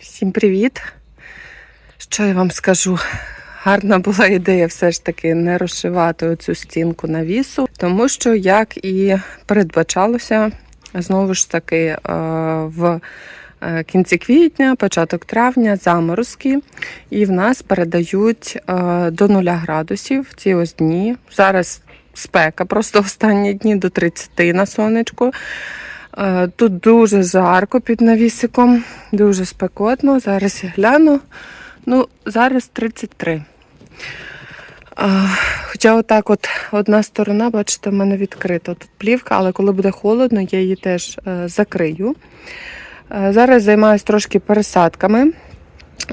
Всім привіт! Що я вам скажу? Гарна була ідея все ж таки не розшивати оцю стінку навісу, тому що, як і передбачалося, знову ж таки е, в е, кінці квітня, початок травня заморозки, і в нас передають е, до 0 градусів ці ось дні. Зараз спека, просто останні дні до 30 на сонечку. Е, Тут дуже жарко під навісиком, дуже спекотно. Зараз я гляну. Ну, зараз 33. Хоча отак от одна сторона, бачите, в мене відкрита. Тут плівка, але коли буде холодно, я її теж е, закрию. Е, Зараз займаюся трошки пересадками.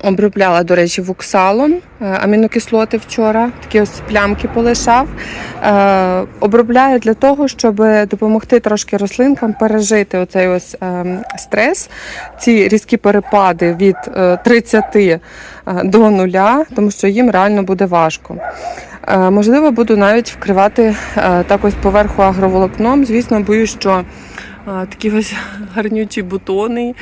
Обробляла, до речі, вуксалом е, амінокислоти вчора, такі ось плямки полишав. Е, Обробляю для того, щоб допомогти трошки рослинкам пережити оцей ось е, стрес, ці різкі перепади від е, 30 е, до 0, тому що їм реально буде важко. Можливо, буду навіть вкривати так ось поверху агроволокном. Звісно, боюсь, що Такі ось гарнючі бутони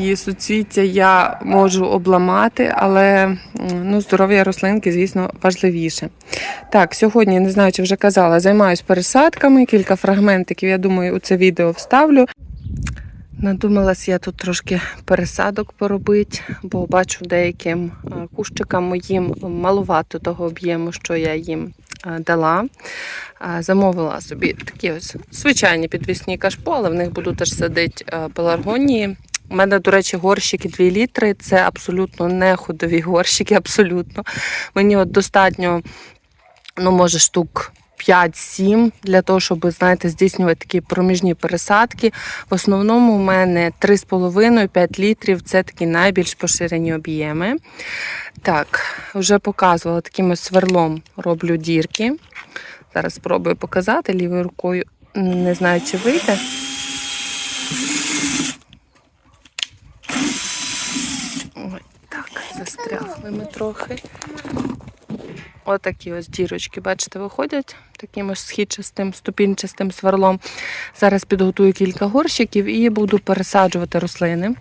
і суцвіття я можу обламати, але ну, здоров'я рослинки, звісно, важливіше. Так, сьогодні, не знаю, чи вже казала, займаюся пересадками, кілька фрагментиків, я думаю, у це відео вставлю. Надумалась я тут трошки пересадок поробити, бо бачу деяким кущикам моїм малувато того об'єму, що я їм дала. Е, Замовила собі такі ось звичайні підвісні кашпо, але в них буду теж садити е, пеларгонії. У мене, до речі, горщики 2 літри. Це абсолютно не ходові горщики, абсолютно. Мені от достатньо, ну, може, штук 5-7 для того, щоб, знаєте, здійснювати такі проміжні пересадки. В основному у мене 3,5-5 літрів це такі найбільш поширені об'єми. Так, вже показувала таким сверлом роблю дірки. Зараз спробую показати лівою рукою. Не знаю, чи вийде. Ой, так, застрягли ми трохи. Отакі ось дірочки, бачите, виходять таким ось східчастим, ступінчастим сверлом. Зараз підготую кілька горщиків і буду пересаджувати рослини.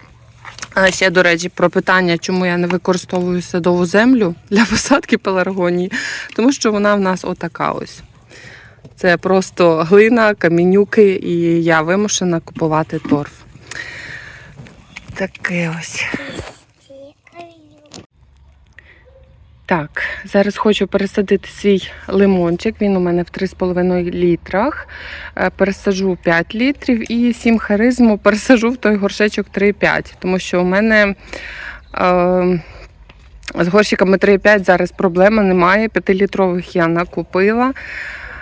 А ще, до речі, про питання, чому я не використовую садову землю для посадки пеларгонії, тому що вона в нас отака ось. Це просто глина, камінюки, і я вимушена купувати торф. Таке ось. Так, зараз хочу пересадити свій лимончик. Він у мене в 3,5 літрах. Е, Пересаджу 5 літрів і 7 харизму пересаджу в той горшечок 3,5, тому що у мене. Е, з горщиками 3,5 зараз проблеми немає. 5-літрових я накупила.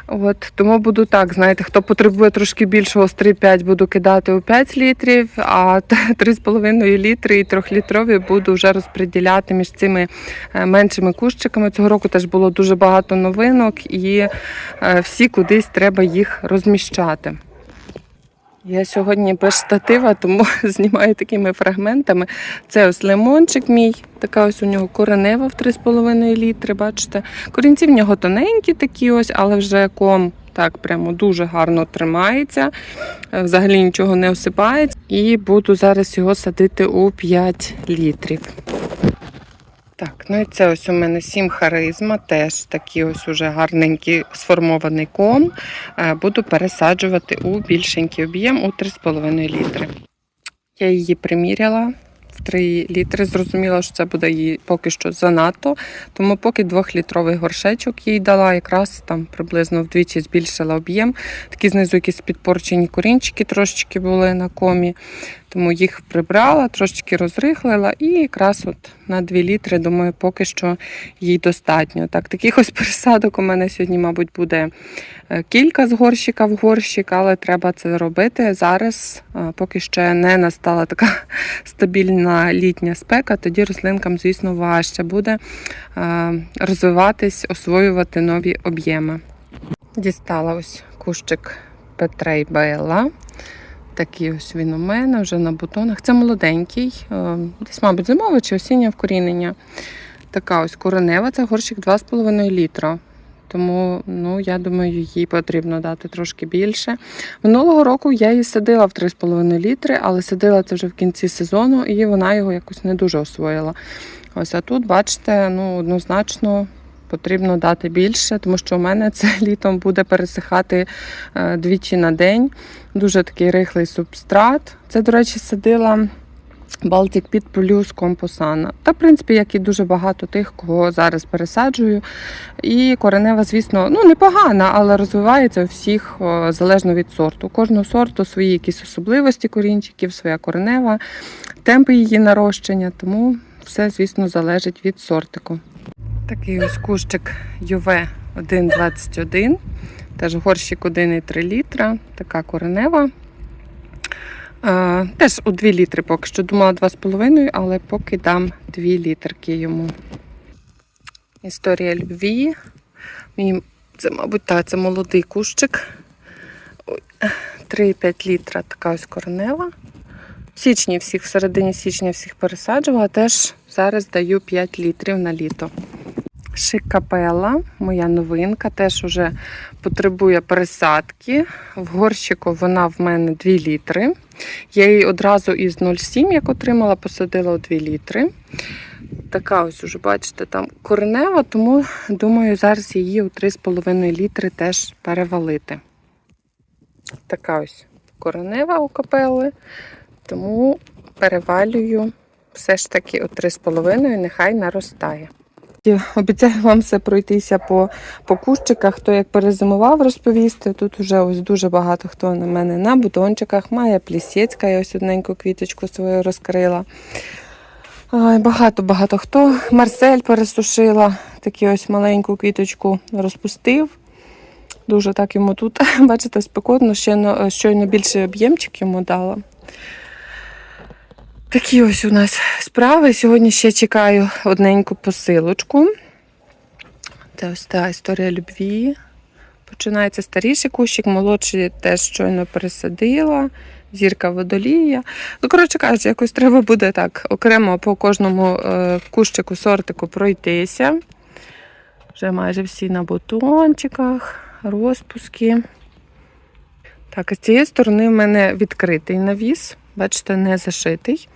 От, тому буду так, знаєте, хто потребує трошки більшого з 3,5 буду кидати у 5 літрів, а 3,5 літри і 3-літрові буду вже розподіляти між цими е, меншими кущиками. Цього року теж було дуже багато новинок і е, всі кудись треба їх розміщати. Я сьогодні без штатива, тому знімаю такими фрагментами. Це ось лимончик мій, така ось у нього коренева в 3,5 літри. Бачите, корінці в нього тоненькі такі ось, але вже ком так прямо дуже гарно тримається. Е, Взагалі нічого не осипається. І буду зараз його садити у 5 літрів. Так, ну і це ось у мене сім харизма, теж такий ось уже гарненький сформований ком. Е, Буду пересаджувати у більшенький об'єм у 3,5 літри. Я її приміряла в 3 літри. Зрозуміла, що це буде їй поки що занадто. Тому поки 2-літровий горшечок їй дала, якраз там приблизно вдвічі збільшила об'єм. Такі знизу якісь підпорчені корінчики трошечки були на комі. Тому їх прибрала, трошечки розрихлила і якраз от на 2 літри, думаю, поки що їй достатньо. Так, таких ось пересадок у мене сьогодні, мабуть, буде е, кілька з горщика в горщик, але треба це робити зараз, е, поки ще не настала така стабільна літня спека, тоді рослинкам, звісно, важче буде е, розвиватись, освоювати нові об'єми. Дістала ось кущик Петрей Белла. Такий ось він у мене вже на бутонах. Це молоденький, е, десь, мабуть, зимове чи осіннє вкорінення. Така ось коренева, це горщик 2,5 літра. Тому ну, я думаю, їй потрібно дати трошки більше. Минулого року я її садила в 3,5 літри, але садила це вже в кінці сезону, і вона його якось не дуже освоїла. Ось а тут, бачите, ну однозначно потрібно дати більше, тому що у мене це літом буде пересихати е, двічі на день. Дуже такий рихлий субстрат. Це, до речі, садила. Балтик під плюс компосана. Та, в принципі, як і дуже багато тих, кого зараз пересаджую. І коренева, звісно, ну непогана, але розвивається у всіх залежно від сорту. Кожного сорту свої якісь особливості корінчиків, своя коренева, темпи її нарощення, тому все, звісно, залежить від сортику. Такий ось кущик ЮВ 1,21, теж горщик 1,3 літра, така коренева. Теж у 2 літри поки що думала 2,5, але поки дам 2 літерки йому. Історія любві. Це, мабуть, та, це молодий кущик. Ой, 3,5 літра така ось коренева. В січні всіх, в середині січня всіх пересаджувала, теж зараз даю 5 літрів на літо. Шикапела, моя новинка, теж уже потребує пересадки. В горщику вона в мене 2 літри. Я її одразу із 0,7, як отримала, посадила у 2 літри. Така ось уже, бачите, там коренева, тому думаю, зараз її у 3,5 літри теж перевалити. Така ось коренева у капели, тому перевалюю все ж таки у 3,5, нехай наростає. Обіцяю вам все пройтися по, по кущиках, хто як перезимував, розповісти. Тут вже ось дуже багато хто на мене на бутончиках має плісєцька, я ось одненьку квіточку свою розкрила. Багато-багато хто. Марсель пересушила, таку ось маленьку квіточку розпустив. Дуже так йому тут, бачите, спекотно, щойно, щойно більший об'ємчик йому дала. Такі ось у нас справи. Сьогодні ще чекаю одненьку посилочку. Це ось та історія любві. Починається старіший кущик, молодший теж щойно пересадила, зірка водолія. Ну, коротше кажучи, якось треба буде так окремо по кожному е, кущику, сортику пройтися. Вже майже всі на бутончиках, розпуски. Так, з цієї сторони в мене відкритий навіс, бачите, не зашитий.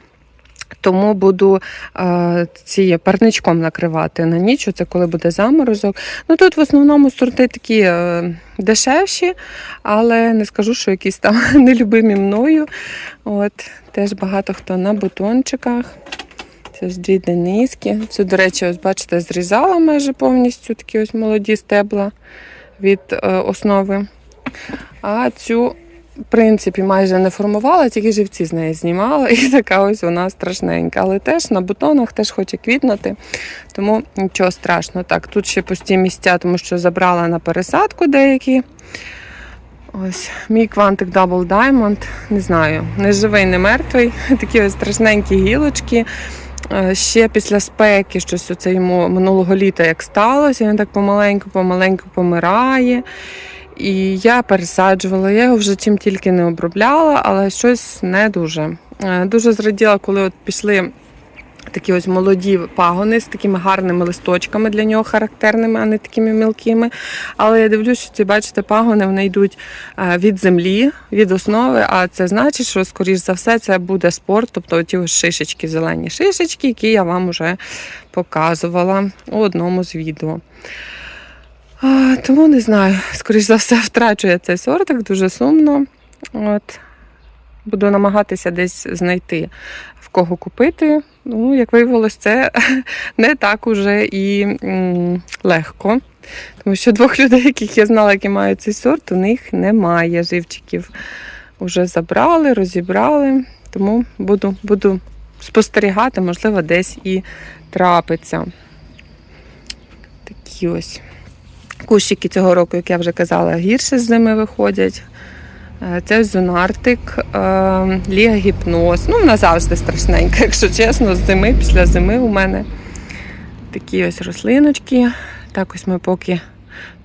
Тому буду е, ці парничком накривати на ніч, це коли буде заморозок. Ну Тут в основному сорти такі е, дешевші, але не скажу, що якісь там нелюбимі мною. От, Теж багато хто на бутончиках. Це ось дві дениски. Це, до речі, ось бачите, зрізала майже повністю такі ось молоді стебла від е, основи. А цю в принципі, майже не формувала, тільки живці з неї знімала, і така ось вона страшненька. Але теж на бутонах теж хоче квітнути, тому нічого страшного. Так, тут ще пусті місця, тому що забрала на пересадку деякі. Ось мій квантик Double Diamond, не знаю, не живий, не мертвий. Такі ось страшненькі гілочки. Е, Ще після спеки, щось оце йому минулого літа як сталося, він так помаленьку-помаленьку помирає. І я пересаджувала, я його вже чим тільки не обробляла, але щось не дуже. Е, Дуже зраділа, коли от пішли такі ось молоді пагони з такими гарними листочками для нього характерними, а не такими мілкими. Але я дивлюся, що ці, бачите, пагони вони йдуть е, від землі, від основи, а це значить, що, скоріш за все, це буде спорт, тобто ті шишечки, зелені шишечки, які я вам вже показувала у одному з відео. Тому не знаю, скоріш за все, втрачу я цей сортик, дуже сумно. От. Буду намагатися десь знайти в кого купити. Ну, як виявилось, це не так уже і легко. Тому що двох людей, яких я знала, які мають цей сорт, у них немає живчиків. Уже забрали, розібрали. Тому буду, буду спостерігати, можливо, десь і трапиться. Такі ось. Кущики цього року, як я вже казала, гірше з зими виходять. Е, Це зонартик, е, ліга гіпноз. Ну, вона завжди страшненька, якщо чесно, з зими, після зими у мене такі ось рослиночки. Так ось ми поки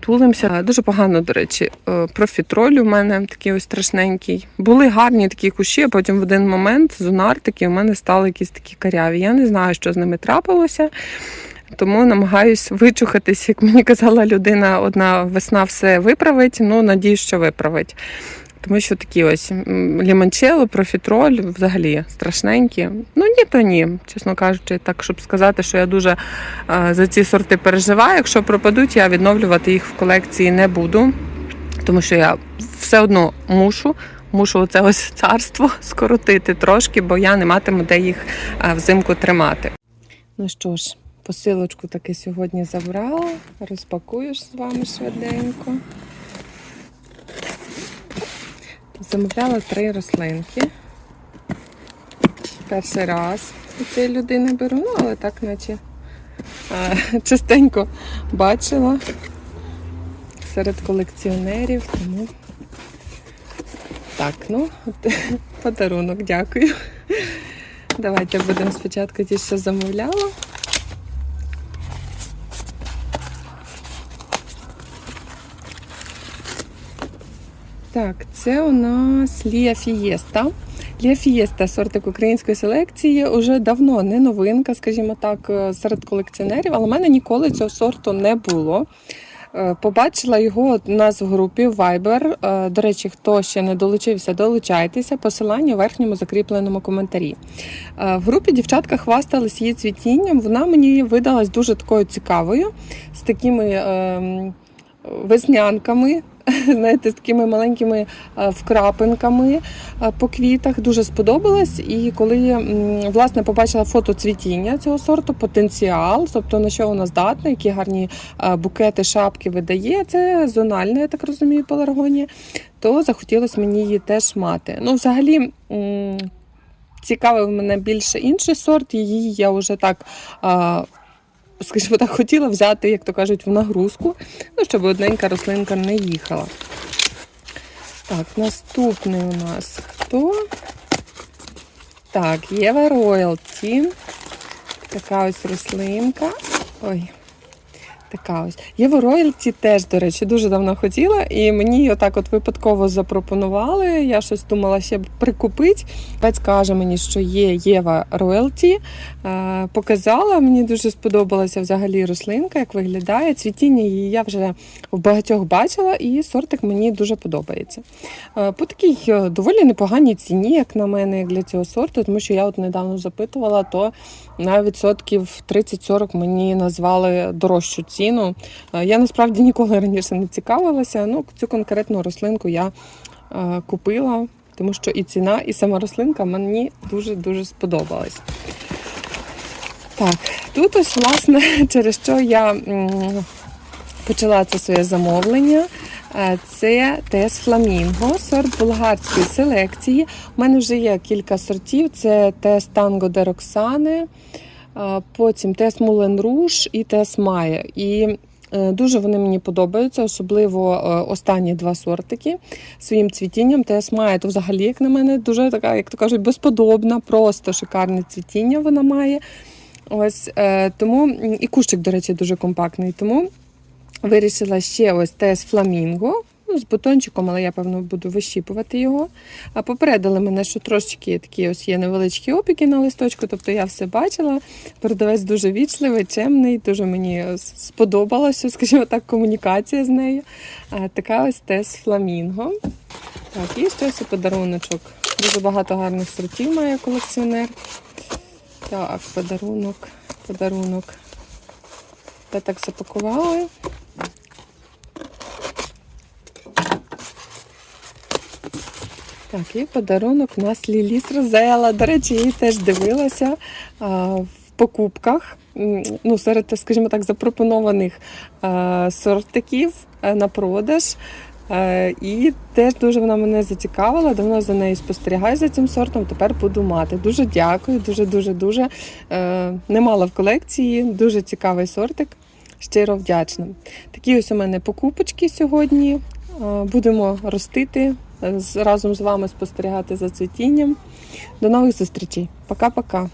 тулимося. Е, Дуже погано, до речі, профітроль у мене такий ось страшненький. Були гарні такі кущі, а потім в один момент зонартики у мене стали якісь такі каряві. Я не знаю, що з ними трапилося. Тому намагаюсь вичухатись, як мені казала людина, одна весна все виправить. Ну, надіюсь, що виправить. Тому що такі ось лімончело, профітроль взагалі страшненькі. Ну ні, то ні. Чесно кажучи, так щоб сказати, що я дуже е, за ці сорти переживаю. Якщо пропадуть, я відновлювати їх в колекції не буду, тому що я все одно мушу. Мушу оце ось царство скоротити трошки, бо я не матиму де їх е, взимку тримати. Ну що ж, посилочку таки сьогодні забрала. Розпакуєш з вами швиденько. Замовляла три рослинки. Перший раз у цієї людини беру, ну але так наче а, частенько бачила серед колекціонерів, тому так, ну, подарунок, дякую. Давайте будемо спочатку ті, що замовляла. Так, це у нас Лія Фієста. Лія Фієста, сортик української селекції, уже давно не новинка, скажімо так, е, серед колекціонерів, але в мене ніколи цього сорту не було. Е, Побачила його у нас в групі Viber. Е, До речі, хто ще не долучився, долучайтеся. Посилання у верхньому закріпленому коментарі. В групі дівчатка хвастались її цвітінням. Вона мені видалась дуже такою цікавою, з такими ем, веснянками. Знаєте, з такими маленькими е, вкрапинками е, по квітах дуже сподобалось. І коли власне побачила фото цвітіння цього сорту, потенціал, тобто на що вона здатна, які гарні е, букети, шапки видає, це зональна, я так розумію, пеларгонія, то захотілося мені її теж мати. Ну, взагалі. Цікавив мене більше інший сорт, її я вже так, а, скажімо так, хотіла взяти, як то кажуть, в нагрузку, ну, щоб одненька рослинка не їхала. Так, наступний у нас хто? Так, Єва Роялті. Така ось рослинка. Ой. Така ось. Єва Роялті теж, до речі, дуже давно хотіла, і мені її отак от випадково запропонували. Я щось думала ще прикупити. Пець каже мені, що є Єва Роялті. Е, Показала, мені дуже сподобалася взагалі рослинка, як виглядає. Цвітіння її я вже в багатьох бачила, і сортик мені дуже подобається. Е, По такій е, доволі непоганій ціні, як на мене, як для цього сорту, тому що я от недавно запитувала, то на відсотків 30-40 мені назвали дорожчу ціну. Е, Я насправді ніколи раніше не цікавилася. Ну, цю конкретну рослинку я е, купила, тому що і ціна, і сама рослинка мені дуже-дуже сподобалась. Так, тут ось, власне, через що я почала це своє замовлення. Е, Це Тес Фламінго, сорт болгарської селекції. У мене вже є кілька сортів: це Тес Танго де Роксане, потім Тес Мулен Руш і Тес Майя. І е, Дуже вони мені подобаються, особливо е, останні два сортики своїм цвітінням. Тес Майя, то взагалі, як на мене, дуже така, як то кажуть, безподобна, просто шикарне цвітіння вона має. Ось тому і кущик, до речі, дуже компактний. Тому вирішила ще ось тес фламінго. Ну, з бутончиком, але я, певно, буду вищіпувати його. А попередили мене, що трошечки такі ось є невеличкі опіки на листочку, тобто я все бачила. Продавець дуже вічливий, чемний, дуже мені с- сподобалося, скажімо так, комунікація з нею. А, така ось тес фламінго. Так, і ще ось і подаруночок. Дуже багато гарних сортів має колекціонер. Так, подарунок, подарунок. Та так запакували. Так, і подарунок у нас Ліліс Розела. До речі, її теж дивилася а, в покупках. Ну, серед, скажімо так, запропонованих а, сортиків на продаж. Е, І теж дуже вона мене зацікавила. Давно за нею спостерігаю за цим сортом. Тепер буду мати. Дуже дякую, дуже дуже е, немало в колекції. Дуже цікавий сортик. Щиро вдячна. Такі ось у мене покупочки сьогодні. Е, Будемо ростити е, разом з вами спостерігати за цвітінням. До нових зустрічей. Пока-пока.